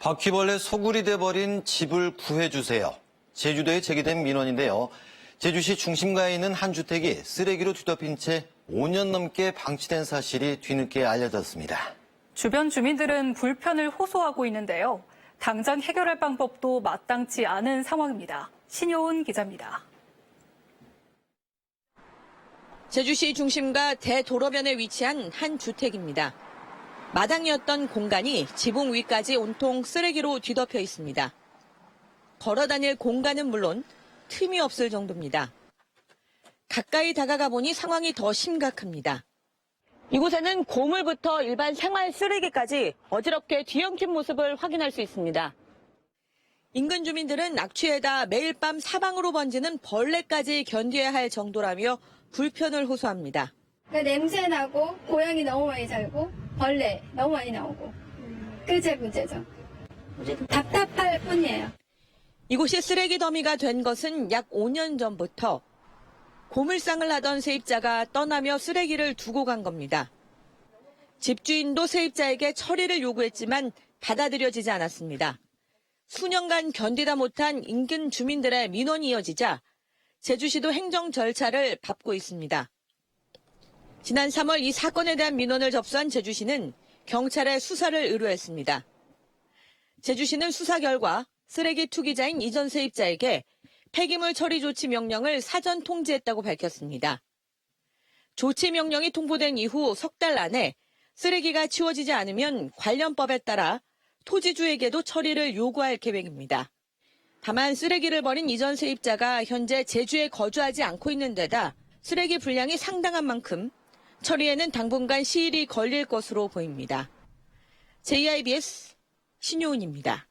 바퀴벌레 소굴이 돼버린 집을 구해주세요. 제주도에 제기된 민원인데요. 제주시 중심가에 있는 한 주택이 쓰레기로 뒤덮인 채 5년 넘게 방치된 사실이 뒤늦게 알려졌습니다. 주변 주민들은 불편을 호소하고 있는데요. 당장 해결할 방법도 마땅치 않은 상황입니다. 신효은 기자입니다. 제주시 중심가 대도로변에 위치한 한 주택입니다. 마당이었던 공간이 지붕 위까지 온통 쓰레기로 뒤덮여 있습니다. 걸어 다닐 공간은 물론 틈이 없을 정도입니다. 가까이 다가가 보니 상황이 더 심각합니다. 이곳에는 고물부터 일반 생활 쓰레기까지 어지럽게 뒤엉킨 모습을 확인할 수 있습니다. 인근 주민들은 낙취에다 매일 밤 사방으로 번지는 벌레까지 견뎌야 할 정도라며 불편을 호소합니다. 그러니까 냄새 나고 고양이 너무 많이 살고 벌레 너무 많이 나오고 그게 제일 문제죠. 답답할 뿐이에요. 이곳이 쓰레기 더미가 된 것은 약 5년 전부터 고물상을 하던 세입자가 떠나며 쓰레기를 두고 간 겁니다. 집주인도 세입자에게 처리를 요구했지만 받아들여지지 않았습니다. 수년간 견디다 못한 인근 주민들의 민원이 이어지자 제주시도 행정 절차를 밟고 있습니다. 지난 3월 이 사건에 대한 민원을 접수한 제주시는 경찰에 수사를 의뢰했습니다. 제주시는 수사 결과 쓰레기 투기자인 이전 세입자에게 폐기물 처리 조치 명령을 사전 통지했다고 밝혔습니다. 조치 명령이 통보된 이후 석 달 안에 쓰레기가 치워지지 않으면 관련법에 따라 토지주에게도 처리를 요구할 계획입니다. 다만 쓰레기를 버린 이전 세입자가 현재 제주에 거주하지 않고 있는 데다 쓰레기 분량이 상당한 만큼 처리에는 당분간 시일이 걸릴 것으로 보입니다. JIBS 신효은입니다.